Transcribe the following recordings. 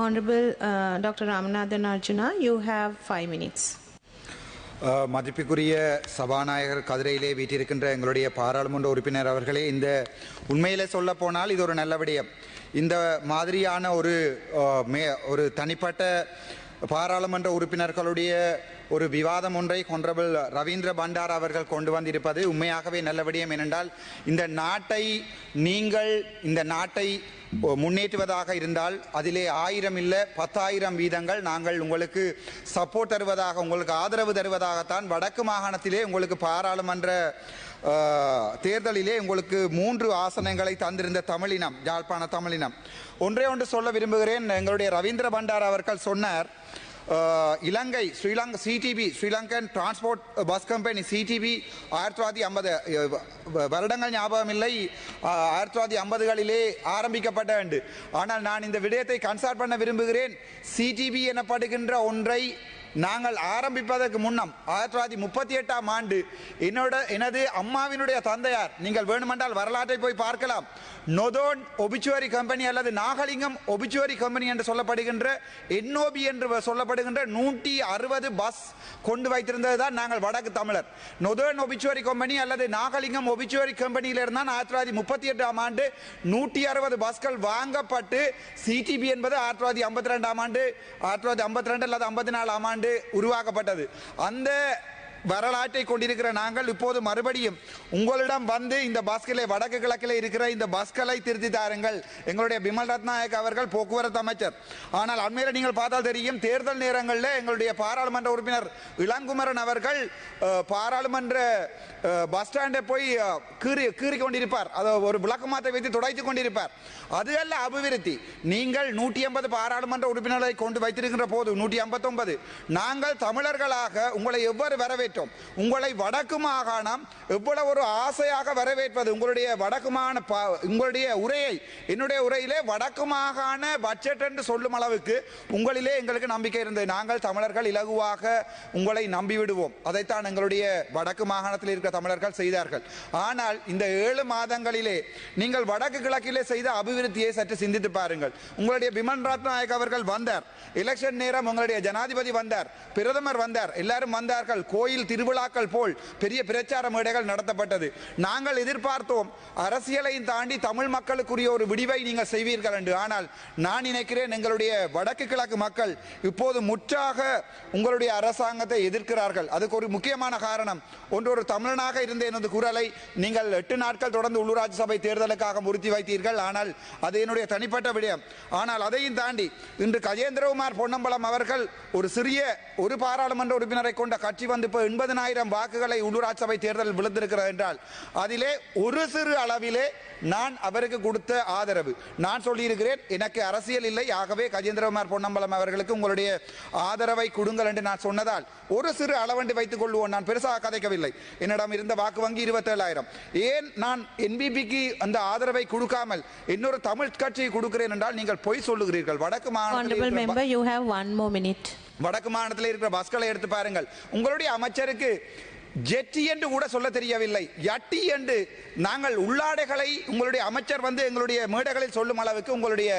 Honorable uh, Dr. Ramanathan Arjuna, you have five minutes. Uh, மதிப்புக்குரிய சபாநாயகர் கதிரையிலே வீட்டிருக்கின்ற எங்களுடைய பாராளுமன்ற உறுப்பினர் அவர்களே இந்த உண்மையிலே சொல்ல போனால் இது ஒரு நல்ல விடயம் இந்த மாதிரியான ஒரு மே ஒரு தனிப்பட்ட பாராளுமன்ற உறுப்பினர்களுடைய ஒரு விவாதம் ஒன்றை கொன்றபிள் ரவீந்திர பண்டார் அவர்கள் கொண்டு வந்திருப்பது உண்மையாகவே நல்ல விடயம் ஏனென்றால் இந்த நாட்டை நீங்கள் இந்த நாட்டை முன்னேற்றுவதாக இருந்தால் அதிலே ஆயிரம் இல்லை பத்தாயிரம் வீதங்கள் நாங்கள் உங்களுக்கு சப்போர்ட் தருவதாக உங்களுக்கு ஆதரவு தருவதாகத்தான் வடக்கு மாகாணத்திலே உங்களுக்கு பாராளுமன்ற தேர்தலிலே உங்களுக்கு மூன்று ஆசனங்களை தந்திருந்த தமிழினம் யாழ்ப்பாண தமிழினம். ஒன்றே ஒன்று சொல்ல விரும்புகிறேன். எங்களுடைய ரவீந்திர பண்டார் அவர்கள் சொன்னார் Ilankai Sri Lanka CTB Sri Lankan transport bus company CTB ஆயிரத்தி தொள்ளாயிரத்தி ஐம்பது வருடங்கள் ஞாபகம் இல்லை ஆயிரத்தி தொள்ளாயிரத்தி ஐம்பதுகளிலே ஆரம்பிக்கப்பட்ட வேண்டும் ஆனால் நான் இந்த விடயத்தை கன்சல்ட் பண்ண விரும்புகிறேன். சிடிபி எனப்படுகின்ற ஒன்றை நாங்கள் ஆரம்பிப்பதற்கு முன்னம் ஆயிரத்தி தொள்ளாயிரத்தி முப்பத்தி எட்டாம் ஆண்டு என்னோட எனது அம்மாவினுடைய தந்தையார் நீங்கள் வேணுமென்றால் வரலாற்றை போய் பார்க்கலாம். நொதோன் ஒபிச்சுவரி கம்பெனி அல்லது நாகலிங்கம் ஒபிச்சுவரி கம்பெனி என்று சொல்லப்படுகின்ற என்ஓபி என்று சொல்லப்படுகின்ற நூற்றி அறுபது பஸ் கொண்டு வைத்திருந்தது தான் நாங்கள் வடக்கு தமிழர். நொதோன் ஒபிச்சுவரி கம்பெனி அல்லது நாகலிங்கம் ஒபிச்சுவரி கம்பெனியிலிருந்தான் ஆயிரத்தி தொள்ளாயிரத்தி முப்பத்தி எட்டாம் ஆண்டு நூற்றி அறுபது பஸ்கள் வாங்கப்பட்டு சிடிபி என்பது ஆயிரத்தி தொள்ளாயிரத்தி ஐம்பத்தி ரெண்டாம் ஆண்டு ஆயிரத்தி தொள்ளாயிரத்தி ஐம்பத்தி ரெண்டு அல்லது ஐம்பத்தி நாலாம் ஆண்டு உருவாக்கப்பட்டது. அந்த வரலாற்றை கொண்டிருக்கிற நாங்கள் இப்போது மறுபடியும் உங்களிடம் வந்து இந்த பஸ்களை வடக்கு கிழக்கில் இருக்கிற இந்த பஸ்களை திருத்தி தாருங்கள். எங்களுடைய பிமல் ரத்நாயக் அவர்கள் போக்குவரத்து அமைச்சர். ஆனால் அண்மையில் நீங்கள் பார்த்தால் தெரியும் தேர்தல் நேரங்களில் எங்களுடைய பாராளுமன்ற உறுப்பினர் இளங்குமரன் அவர்கள் பாராளுமன்ற பஸ் ஸ்டாண்டை போய் கீறி கீறி கொண்டிருப்பார். அதை ஒரு விளக்கமாத்தை வைத்து துடைத்து கொண்டிருப்பார். அது அல்ல அபிவிருத்தி. நீங்கள் நூற்றி ஐம்பது பாராளுமன்ற உறுப்பினர்களை கொண்டு வைத்திருக்கின்ற போது நூற்றி ஐம்பத்தொன்பது நாங்கள் தமிழர்களாக உங்களை எவ்வாறு வரவேற்றோம் உங்களை வடக்கு மாகாணம் எவ்வளவு ஒரு ஆசையாக வரவேற்பது. உங்களுடைய வடக்கு உங்களுடைய உரையை என்னுடைய உரையிலே வடக்கு மாகாண பட்ஜெட் என்று சொல்லும் அளவுக்கு உங்களிலே எங்களுக்கு நம்பிக்கை இருந்தது. நாங்கள் தமிழர்கள் இலகுவாக உங்களை நம்பிவிடுவோம். அதைத்தான் எங்களுடைய வடக்கு மாகாணத்தில் இருக்கிற தமிழர்கள் செய்தார்கள். ஆனால் இந்த ஏழு மாதங்களிலே நீங்கள் வடக்கு கிழக்கிலே செய்த அபிவிருத்தியை சற்று சிந்தித்து பாருங்கள். உங்களுடைய பிமன் ரத்நாயக் அவர்கள் வந்தார். எலெக்ஷன் நேரம் உங்களுடைய ஜனாதிபதி வந்தார். பிரதமர் வந்தார். எல்லாரும் வந்தார்கள். கோயில் திருவிழாக்கள் போல் பெரிய பிரச்சார மேடைகள் நடத்தப்பட்டது. நாங்கள் எதிர்பார்த்தோம் அரசியலையும் தாண்டி தமிழ் மக்களுக்குரிய ஒரு விடிவை நீங்கள் செய்வீர்கள் என்று. ஆனால் நான் நினைக்கிறேன் எங்களுடைய வடக்கு கிழக்கு மக்கள் இப்போது முற்றாக உங்களுடைய அரசாங்கத்தை எதிர்க்கிறார்கள். அதுக்கு ஒரு முக்கியமான காரணம் ஒன்று ஒரு தமிழனாக இருந்த எனது குரலை நீங்கள் எட்டு நாட்கள் தொடர்ந்து உள்ளூராட்சி சபை தேர்தலுக்காக முறுத்தி வைத்தீர்கள். ஆனால் அது என்னுடைய தனிப்பட்ட விடயம். ஆனால் அதையும் தாண்டி இன்று கஜேந்திரகுமார் பொன்னம்பலம் அவர்கள் ஒரு சிறிய ஒரு பாராளுமன்ற உறுப்பினரை கொண்ட கட்சி வந்து இப்போ எண்பதனாயிரம் வாக்குகளை உள்ளூராட்சி சபை தேர்தலில் விழுந்திருக்கிறது என்றால் அதிலே ஒரு சிறு அளவிலே நான் அவருக்கு கொடுத்த ஆதரவு. நான் சொல்லியிருக்கிறேன் எனக்கு அரசியல் இல்லை. ஆகவே கஜேந்திரகுமார் பொன்னம்பலம் அவர்களுக்கு உங்களுடைய ஆதரவை கொடுங்கள் என்று நான் சொன்னதால் ஒரு சிறு அளவண்டு வைத்துக் கொள்வோம். நான் பெருசாக கதைக்கவில்லை. என்னிடம் இருந்த வாக்கு வங்கி இருபத்தேழாயிரம். ஏன் நான் என்பிபிக்கு அந்த ஆதரவை கொடுக்காமல் இன்னொரு தமிழ் கட்சியை கொடுக்கிறேன் என்றால் நீங்கள் பொய் சொல்லுகிறீர்கள். வடக்கு மாநிலத்தில் வடக்கு மாநிலத்தில் இருக்கிற பஸ்களை எடுத்து பாருங்கள். உங்களுடைய அமைச்சருக்கு ஜெட்டி என்று கூட சொல்ல தெரியவில்லை. யட்டி என்று நாங்கள் உள்ளாடைகளை உங்களுடைய அமைச்சர் வந்து எங்களுடைய மேடைகளில் சொல்லும் அளவுக்கு உங்களுடைய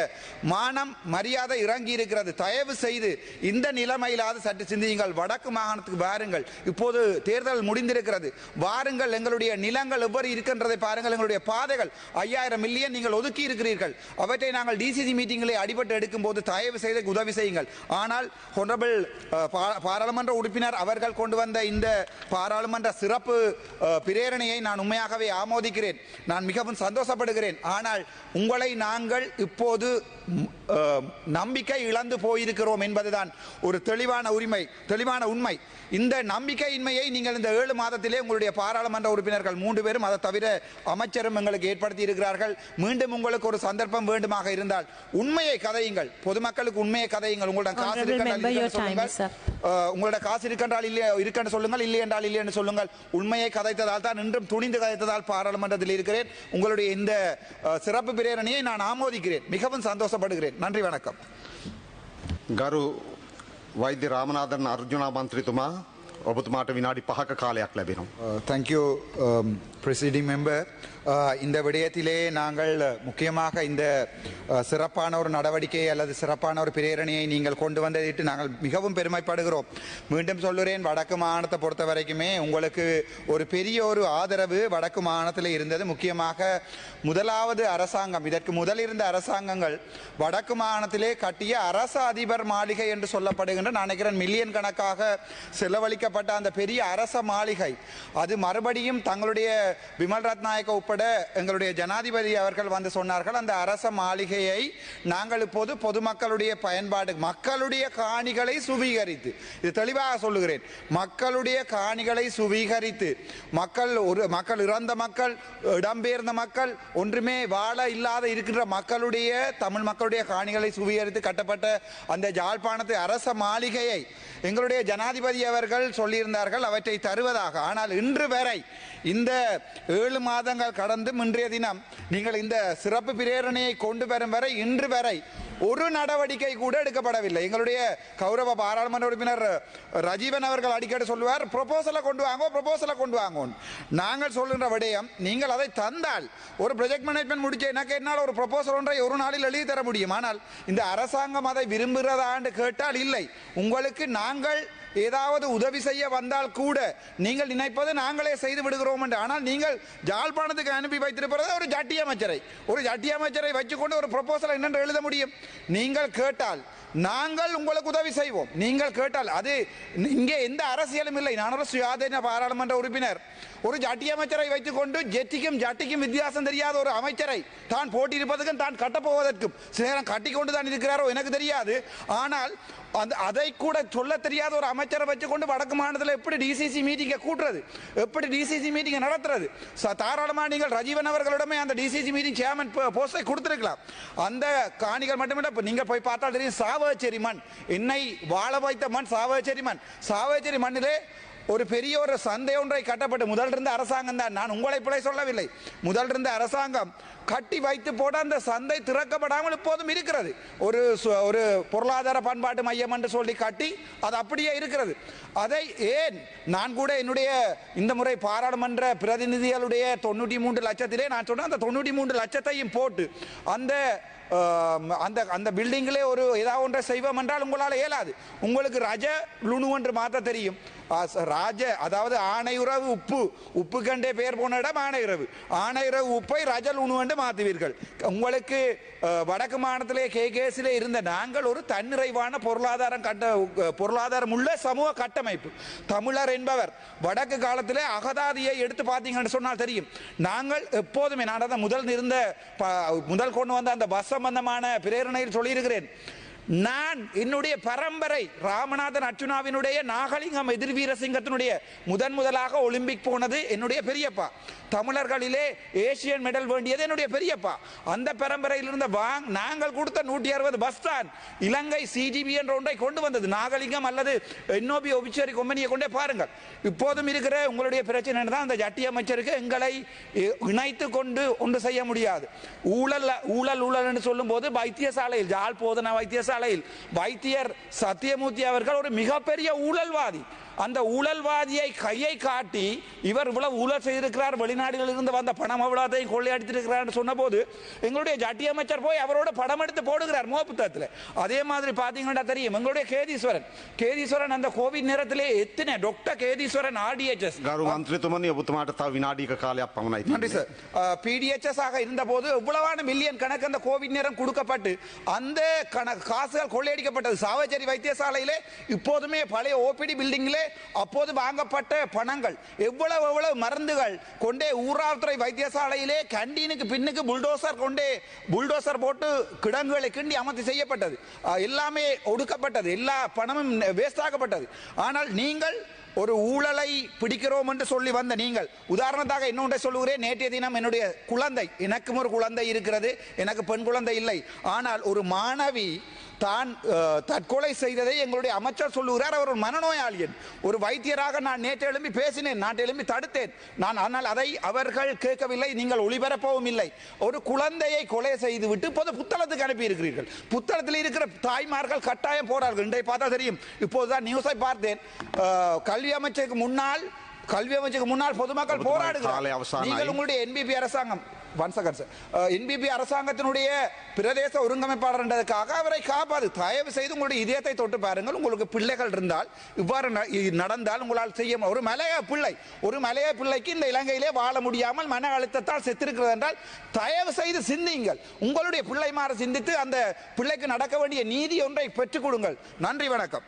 மானம் மரியாதை இறங்கி இருக்கிறது. தயவு செய்து இந்த நிலைமையிலாவது சற்று சிந்தியுங்கள். வடக்கு மாகாணத்துக்கு வாருங்கள். இப்போது தேர்தல் முடிந்திருக்கிறது. வாருங்கள். எங்களுடைய நிலங்கள் எவ்வாறு இருக்கின்றதை பாருங்கள். எங்களுடைய பாதைகள் ஐயாயிரம் மில்லியன் நீங்கள் ஒதுக்கி இருக்கிறீர்கள். அவற்றை நாங்கள் டிசிசி மீட்டிங்களை அடிபட்டு எடுக்கும் போது தயவு செய்து உதவி செய்யுங்கள். ஆனால் ஹொனரபிள் பாராளுமன்ற உறுப்பினர் அவர்கள் கொண்டு வந்த இந்த பாராளுமன்ற சிறப்பு அஹ், பிரேரணையை நான் உண்மையாகவே ஆமோதிக்கிறேன். நான் மிகவும் சந்தோஷப்படுகிறேன். ஆனால் உங்களை நாங்கள் இப்போது நம்பிக்கை இழந்து போயிருக்கிறோம் என்பதுதான் ஒரு தெளிவான உரிமை தெளிவான உண்மை. இந்த நம்பிக்கையின்மையை நீங்கள் இந்த ஏழு மாதத்திலே உங்களுடைய பாராளுமன்ற உறுப்பினர்கள் மூன்று பேரும் அதை தவிர அமைச்சரும் எங்களுக்கு ஏற்படுத்தி இருக்கிறார்கள். மீண்டும் உங்களுக்கு ஒரு சந்தர்ப்பம் வேண்டுமாக இருந்தால் உண்மையை கதையுங்கள். பொதுமக்களுக்கு உண்மையை கதையுங்கள். உங்களிடம் காசு இருக்கின்றால் உங்களோட காசு இருக்கின்றால் இல்லை இருக்கென்று சொல்லுங்கள். இல்லை என்றால் இல்லை என்று சொல்லுங்கள். உண்மையை கதைத்ததால் தான் இன்றும் துணிந்து கதைத்ததால் பாராளுமன்றத்தில் இருக்கிறேன். உங்களுடைய இந்த சிறப்பு பிரேரணையை நான் ஆமோதிக்கிறேன். மிகவும் சந்தோஷப்படுகிறேன். நன்றி வணக்கம். கரு வைத்திய ராமநாதன் அர்ஜுனா மந்திரித்துமா ඔබතුමාට විනාඩි පහක කාලයක් ලැබෙනවා. தேங்க்யூ ப்ரெசிடிங் மெம்பர் இந்த விடயத்திலே நாங்கள் முக்கியமாக இந்த அஹ், சிறப்பான ஒரு நடவடிக்கை அல்லது சிறப்பான ஒரு பிரேரணையை நீங்கள் கொண்டு வந்ததிட்டு நாங்கள் மிகவும் பெருமைப்படுகிறோம் மீண்டும் சொல்லுறேன் வடக்கு மாகாணத்தை பொறுத்த வரைக்குமே உங்களுக்கு ஒரு பெரிய ஒரு ஆதரவு வடக்கு மாகாணத்தில் இருந்தது முக்கியமாக முதலாவது அரசாங்கம் இதற்கு முதல் இருந்த அரசாங்கங்கள் வடக்கு மாகாணத்திலே கட்டிய அரச அதிபர் மாளிகை என்று சொல்லப்படுகின்ற நான் நினைக்கிறேன் மில்லியன் கணக்காக செலவழிக்கப்பட்ட அந்த பெரிய அரச மாளிகை. அது மறுபடியும் தங்களுடைய விமல் ரத்நாயக்க உட்பட எங்களுடைய ஜனாதிபதி அவர்கள் வந்து சொன்னார்கள் அந்த அரச மாளிகையை நாங்கள் இப்போது பொதுமக்களுடைய பயன்பாடு மக்களுடைய காணிகளை சுவீகரித்து. இது தெளிவாக சொல்லுகிறேன். மக்களுடைய காணிகளை சுவீகரித்து. மக்கள் ஒரு மக்கள் இறந்த மக்கள் இடம்பெயர்ந்த மக்கள் ஒன்றுமே வாழ இல்லாத இருக்கின்ற மக்களுடைய தமிழ் மக்களுடைய காணிகளை சுவீகரித்து கட்டப்பட்ட அந்த ஜாழ்ப்பாணத்து அரச மாளிகையை எங்களுடைய ஜனாதிபதி அவர்கள் சொல்லியிருந்தார்கள் அவற்றை தருவதாக. ஆனால் இன்று வரை இந்த ஏழு மாதங்கள் கடந்து இன்றைய தினம் நீங்கள் இந்த சிறப்பு பிரேரணையை கொண்டு வரும் வரை இன்று வரை ஒரு நடவடிக்கை கூட எடுக்கப்படவில்லை. எங்களுடைய கௌரவ பாராளுமன்ற உறுப்பினர் ரஜீவன் அவர்கள் அடிக்கடி சொல்லுவார் ப்ரொபோசலை கொண்டு வாங்கோ ப்ரொபோசலை கொண்டு வாங்கோ நாங்கள் சொல்லுகிற விடயம் நீங்கள் அதை தந்தால் ஒரு ப்ரொஜெக்ட் மேனேஜ்மெண்ட் முடிச்ச எனக்கு என்னால் ஒரு ப்ரொபோசல் ஒன்றை ஒரு நாளில் எழுதி தர முடியும். ஆனால் இந்த அரசாங்கம் அதை விரும்புகிறதா என்று கேட்டால் இல்லை. உங்களுக்கு நாங்கள் ஏதாவது உதவி செய்ய வந்தால் கூட நீங்கள் நினைப்பது நாங்களே செய்து விடுகிறோம் என்று. ஆனால் நீங்கள் ஜாழ்ப்பாணத்துக்கு அனுப்பி வைத்திருப்பது ஒரு ஜட்டி அமைச்சரை. ஒரு ஜட்டி அமைச்சரை வச்சுக்கொண்டு ஒரு ப்ரொபோசல் என்னென்று எழுத முடியும்? நீங்கள் கேட்டால் நாங்கள் உங்களுக்கு உதவி செய்வோம். நீங்கள் கேட்டால் அது இங்கே எந்த அரசியலும் இல்லை. நான் ஒரு சுயாதீன பாராளுமன்ற உறுப்பினர் ஒரு ஜட்டி அமைச்சரை வைத்துக்கொண்டு ஜெட்டிக்கும் ஜட்டிக்கும் வித்தியாசம் தெரியாத ஒரு அமைச்சரை தான் போட்டியிருப்பதற்கும் தான் கட்டப்போவதற்கும் சில நேரம் கட்டிக்கொண்டு தான் இருக்கிறாரோ எனக்கு தெரியாது. ஆனால் அந்த அதை கூட சொல்ல தெரியாத ஒரு அமைச்சரை வச்சுக்கொண்டு வடக்கு மாநிலத்தில் எப்படி டிசிசி மீட்டிங்கை கூட்டுறது? எப்படி டிசிசி மீட்டிங்கை நடத்துறது? ச- நீங்கள் ரஜீவன் அவர்களிடமே அந்த டிசிசி மீட்டிங் சேர்மன் போஸ்டை கொடுத்துருக்கலாம். அந்த காணிகள் மட்டுமில்லை இப்போ நீங்கள் போய் பார்த்தால் தெரியும் சாவகச்சேரி மண் என்னை வாழ வைத்த மண் சாவகச்சேரி மண் சாவகச்சேரி மண்ணிலே ஒரு பெரிய ஒரு சந்தை ஒன்றை கட்டப்பட்டு முதல் இருந்த அரசாங்கம் தான். நான் உங்களை பிழை சொல்லவில்லை. முதல் இருந்த அரசாங்கம் கட்டி வைத்து போட அந்த சந்தை திறக்கப்படாமல் இப்போதும் இருக்கிறது. ஒரு சு- ஒரு பொருளாதார பண்பாட்டு மையம் என்று சொல்லி கட்டி அது அப்படியே இருக்கிறது. அதை ஏன் நான் கூட என்னுடைய இந்த முறை பாராளுமன்ற பிரதிநிதிகளுடைய தொண்ணூற்றி மூன்று லட்சத்திலே நான் சொன்னேன் அந்த தொண்ணூற்றி மூன்று லட்சத்தையும் போட்டு அந்த அந்த அந்த பில்டிங்கிலே ஒரு ஏதாவது ஒன்றை செய்வோம் என்றால் உங்களால் இயலாது. உங்களுக்கு ரஜ லுணு என்று மாற்ற தெரியும். ராஜ அதாவது ஆணையுறவு உப்பு. உப்பு கண்டே பெயர் போன இடம் ஆணையுறவு. ஆணையுறவு உப்பை ரஜ லுணு என்று மாற்றுவீர்கள் உங்களுக்கு வடக்கு மாநிலத்திலே கேகேசிலே இருந்த நாங்கள் ஒரு தன்னிறைவான பொருளாதாரம் கட்ட பொருளாதாரம் உள்ள சமூக கட்டமைப்பு. தமிழர் என்பவர் வடக்கு காலத்திலே அகதாதியை எடுத்து பார்த்தீங்கன்னு சொன்னால் தெரியும். நாங்கள் எப்போதுமே நான் அதான் முதல் இருந்த ப- முதல் கொண்டு வந்த அந்த பஸ் சம்பந்தமான பிரேரணையில் சொல்லியிருக்கிறேன். நான் என்னுடைய பரம்பரை ராமநாதன் அர்ச்சுனாவினுடைய நாகலிங்கம் எதிர் வீரசிங்கத்தினுடைய முதன் முதலாக ஒலிம்பிக் போனது என்னுடைய பெரியப்பா. தமிழர்களிலே ஏசியன் மெடல் வேண்டியது என்னுடைய பெரியப்பா. அந்த பரம்பரையில் இருந்த வாங் நாங்கள் கொடுத்த நூற்றி அறுபது பஸ் தான் இலங்கை சிஜிபி என்ற ஒன்றை கொண்டு வந்தது. நாகலிங்கம் அல்லது இன்னோபி ஒபிச்சரி கொம்பனியை கொண்டே பாருங்கள். இப்போதும் இருக்கிற உங்களுடைய பிரச்சனை தான் அந்த ஜட்டி அமைச்சருக்கு எங்களை இணைத்து கொண்டு ஒன்று செய்ய முடியாது. ஊழல் ஊழல் ஊழல் என்று சொல்லும்போது வைத்தியசாலையில் ஜாழ் போதனா வைத்தியசாலையில் வைத்தியர் சத்தியமூர்த்தி அவர்கள் ஒரு மிகப்பெரிய ஊழல்வாதி. அந்த ஊழல்வாதியை கையை காட்டி இவர் இவ்வளவு ஊழல் செய்திருக்கிறார் வெளிநாடுகளில் இருந்து வந்த பணம் அவ்வளோத்தையும் சொன்ன போது எங்களுடைய ஜட்டி அமைச்சர் போய் அவரோட படம் எடுத்து போடுகிறார் மோபுத்தத்தில் அதே மாதிரி பார்த்தீங்கன்னா தெரியும் எங்களுடைய கேதீஸ்வரன். கேதீஸ்வரன் அந்த கோவிட் நேரத்திலே எத்தனை டாக்டர் கேதீஸ்வரன் ஆர்டிஎச்எஸ் நன்றி சார் பிடிஎச்எஸ் ஆக இருந்தபோது இவ்வளவான மில்லியன் கணக்கு அந்த கோவிட் நேரம் கொடுக்கப்பட்டு அந்த கணக்கு காசுகள் கொள்ளையடிக்கப்பட்டது. சாவச்சேரி வைத்தியசாலையிலே இப்போதுமே பழைய ஓபிடி பில்டிங்கிலே அப்போது வாங்கப்பட்ட பணங்கள். எவ்வளவு எவ்வளவு மருந்துகள் கொண்டே ஊராவத்துறை வைத்தியசாலையிலே கண்டீனுக்கு பின்னுக்கு புல்டோசர் கொண்டே புல்டோசர் போட்டு கிடங்குகளை கிண்டி அமர்த்தி செய்யப்பட்டது. எல்லாமே ஒடுக்கப்பட்டது. எல்லா பணமும் வேஸ்டாக்கப்பட்டது ஆனால் நீங்கள் ஒரு ஊழலை பிடிக்கிறோம் என்று சொல்லி வந்த நீங்கள் உதாரணத்தாக இன்னொன்றை சொல்லுகிறேன். நேற்றைய தினம் என்னுடைய குழந்தை எனக்கும் ஒரு குழந்தை இருக்கிறது. எனக்கு பெண் குழந்தை இல்லை. ஆனால் ஒரு மாணவி தான் தற்கொலை செய்ததை எங்களுடைய அமைச்சர் சொல்லுகிறார். அவர் ஒரு மனநோயாளியன். ஒரு வைத்தியராக நான் நேற்று எழும்பி பேசினேன் நான் எழும்பி தடுத்தேன். நான் ஆனால் அதை அவர்கள் கேட்கவில்லை நீங்கள் ஒளிபரப்பவும் இல்லை. ஒரு குழந்தையை கொலை செய்துவிட்டு இப்போது புத்தளத்துக்கு அனுப்பி இருக்கிறீர்கள் புத்தளத்தில் இருக்கிற தாய்மார்கள் கட்டாயம் போறார்கள். இன்றைய பார்த்தா தெரியும். இப்போதுதான் நியூஸை பார்த்தேன். கல்வி அமைச்சருக்கு முன்னால் கல்வி அமைச்சருக்கு முன்னால் பொதுமக்கள் போராடுகிறார்கள். நீங்கள் உங்களுடைய என்பிபி அரசாங்கம் ஒன் செகண்ட் சார் என்பிபி அரசாங்கத்தினுடைய பிரதேச ஒருங்கமைப்பாளர்ன்றதுக்காக அவரை காப்பாது தயவு செய்து உங்களுடைய இதயத்தை தொட்டு பாருங்கள். உங்களுக்கு பிள்ளைகள் இருந்தால் இவ்வாறு நடந்தால் உங்களால் செய்ய ஒரு மலைய பிள்ளை ஒரு மலைய பிள்ளைக்கு இந்த இலங்கையிலே வாழ முடியாமல் மன அழுத்தத்தால் செத்திருக்கிறது என்றால் தயவு செய்து சிந்தியுங்கள். உங்களுடைய பிள்ளைமாரை சிந்தித்து அந்த பிள்ளைக்கு நடக்க வேண்டிய நீதி ஒன்றை பெற்றுக் கொடுங்கள். நன்றி வணக்கம்.